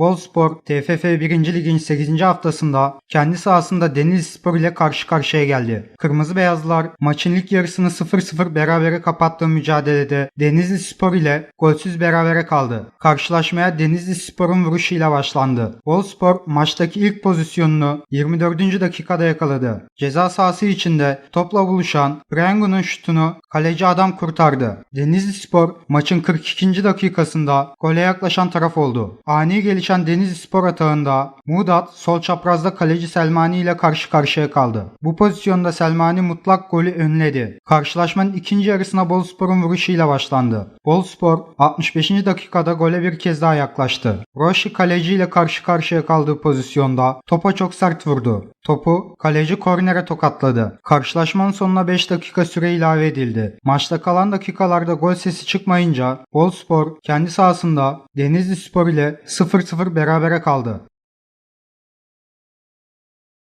Bolspor, TFF 1. Lig'in 8. haftasında kendi sahasında Denizlispor ile karşı karşıya geldi. Kırmızı Beyazlılar maçın ilk yarısını 0-0 berabere kapattığı mücadelede Denizlispor ile golsüz berabere kaldı. Karşılaşmaya Denizlispor'un vuruşuyla başlandı. Bolspor maçtaki ilk pozisyonunu 24. dakikada yakaladı. Ceza sahası içinde topla buluşan Brango'nun şutunu kaleci adam kurtardı. Denizlispor maçın 42. dakikasında gole yaklaşan taraf oldu. Ani gelişen Denizlispor atağında Mudat sol çaprazda kaleci Selmani ile karşı karşıya kaldı. Bu pozisyonda Selmani mutlak golü önledi. Karşılaşmanın ikinci yarısına Bolspor'un vuruşuyla başlandı. Bolspor 65. dakikada gole bir kez daha yaklaştı. Roşi kaleci ile karşı karşıya kaldığı pozisyonda topa çok sert vurdu. Topu kaleci kornere tokatladı. Karşılaşmanın sonuna 5 dakika süre ilave edildi. Maçta kalan dakikalarda gol sesi çıkmayınca Bolspor kendi sahasında Denizli Spor ile 0-0 berabere kaldı.